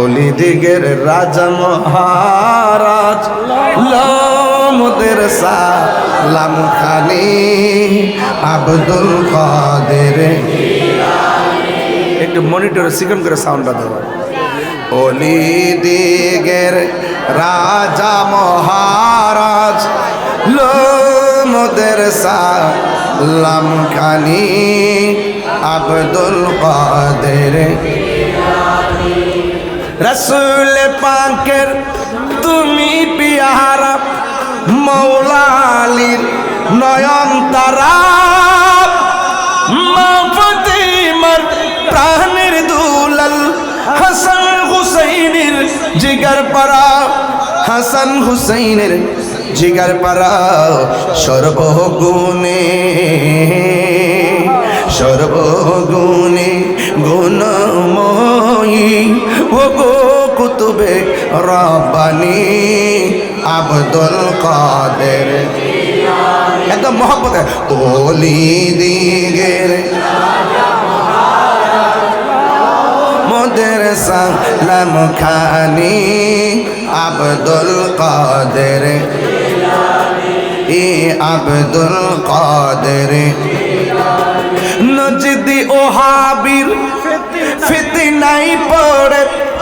অলি দিগের রাজা মহারাজ লমদের সালাম খানি আব্দুল কাদের। একটু মনিটরে সিকম করে সাউন্ডটা দেবো অলি দিগের রাজা মহারাজ লোমদের সালাম খানি আব্দুল কাদের। রসুল পাকের তুমি পিয়ারা, মৌলালির নয়ন তারা। মা ফতিমার প্রাণের দুলাল হাসান হুসাইনের জিগার পারা হাসান হুসাইনের জিগার পারা সর্বগুণে। গো কুতুবে রব্বানি আব্দুল কাদের। একদম মহব্বত, ওলি দিগের মোদের সালাম খানি আব্দুল কাদের। এ আব্দুল কাদের। নজদি ও হাবির ফিতনাই পড়ে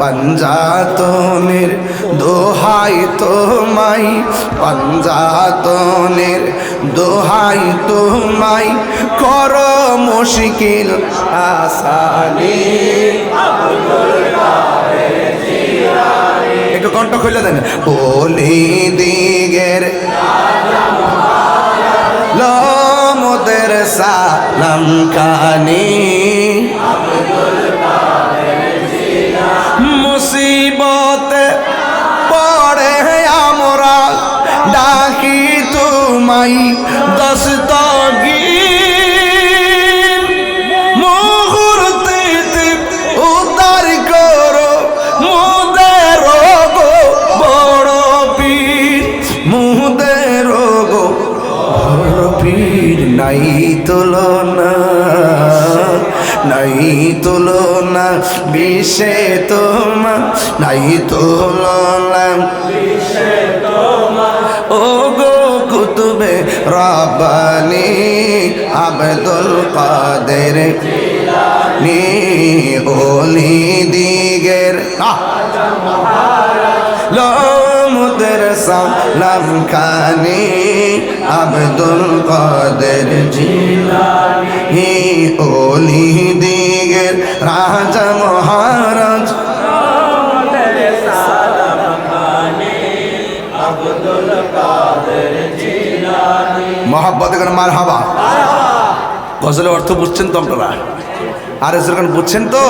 পঞ্জাতনের দোহাই তোমাই পঞ্জাতনের দোহাই তোমাই কর মুশকিল আসানি। একটু কণ্ঠ খুলে দেন। বলি দিগের লমদের সালাম কানি। মুসিবতে পড়ে আমরা, ডাকি তুমাই দস্তগীর। মুহূর্তে উদ্ধার করো মুদের গো বড় পীর। মুদের গো নাই তুলনা। নাই তুলনা, বিষে তোমা, নাই তুলনা। ও গো কুতুবে রব্বানি, আব্দুল কাদের নি, ওলি দিগের। লমুদের সালাম খানি কাদের জিলানি ওলি দিগের রাজা মহারাজ। মহাব্বত করে মার হাবা গজলের অর্থ বুঝছেন তো আপনারা? আর এসে বুঝছেন তো?